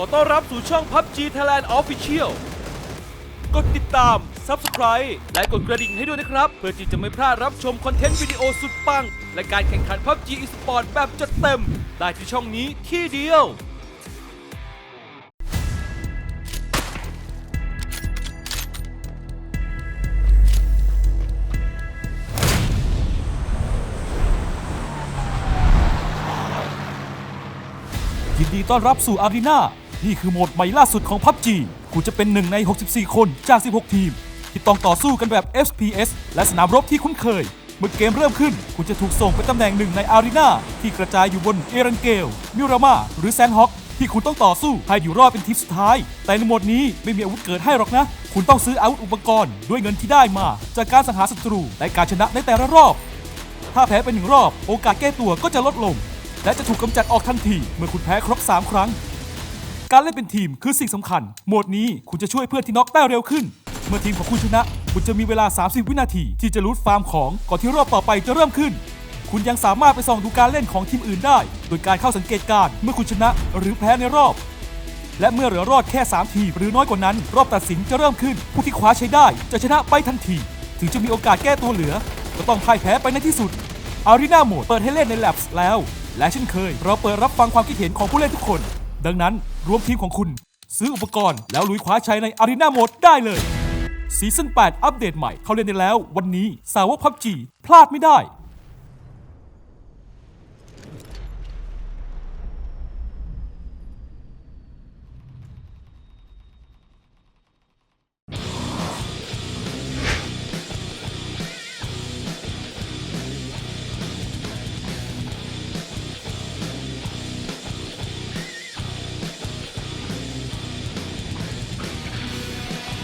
ขอต้อนรับสู่ช่อง PUBG Thailand Official กดติดตาม Subscribe และกดกระดิ่งให้ด้วยนะครับ เพื่อที่จะไม่พลาดรับชมคอนเทนต์วิดีโอสุดปัง และการแข่งขัน PUBG Esport แบบจัดเต็ม ได้ที่ช่องนี้ที่เดียวยินดีต้อนรับสู่อารีนา นี่คือโหมดใหม่ล่าสุดของ PUBG คุณจะเป็นหนึ่งใน 64 คนจาก 16 ทีม ที่ต้องต่อสู้กันแบบ FPS และสนามรบที่คุ้นเคย เมื่อเกมเริ่มขึ้น คุณจะถูกส่งไปตำแหน่งหนึ่งในอารีนาที่กระจายอยู่บนเอรันเกล มิรามาหรือแซนฮอกที่คุณต้องต่อสู้ให้อยู่รอดเป็นทีมสุดท้าย แต่ในโหมดนี้ไม่มีอาวุธเกิดให้หรอกนะ คุณต้องซื้ออาวุธอุปกรณ์ด้วยเงินที่ได้มา จากการสังหารศัตรูและการชนะในแต่ละรอบ ถ้าแพ้ไปหนึ่งรอบ โอกาสแก้ตัวก็จะลดลง และจะถูกกำจัดออกทันทีเมื่อคุณแพ้ครบ 3 ครั้ง การเล่นเป็นทีมคือสิ่งสำคัญ โหมดนี้คุณจะช่วยเพื่อนที่น็อกได้เร็วขึ้น เมื่อทีมของคุณชนะ คุณจะมีเวลา 30 วินาทีที่จะรูทฟาร์มของก่อนที่รอบต่อไปจะเริ่มขึ้น คุณยังสามารถไปส่องดูการเล่นของทีมอื่นได้ โดยการเข้าสังเกตการเมื่อคุณชนะหรือแพ้ในรอบ และเมื่อเหลือรอดแค่ 3 ทีมหรือน้อยกว่านั้น รอบตัดสินจะเริ่มขึ้น ผู้ที่คว้าใช้ได้จะชนะไปทันที ถึงจะมีโอกาสแก้ตัวเหลือ ก็ต้องพ่ายแพ้ไปในที่สุดอารีนาโหมดเปิดให้เล่นใน Labs แล้ว และเช่นเคย เราเปิดรับฟังความคิดเห็นของผู้เล่นทุกคน ดังนั้นรวมทีมของคุณ ซื้ออุปกรณ์แล้วลุยคว้าชัยในอารีนาโหมดได้เลยซีซั่น8 อัปเดตใหม่ เข้าเล่นได้แล้ว วันนี้สาวกพับจีพลาดไม่ได้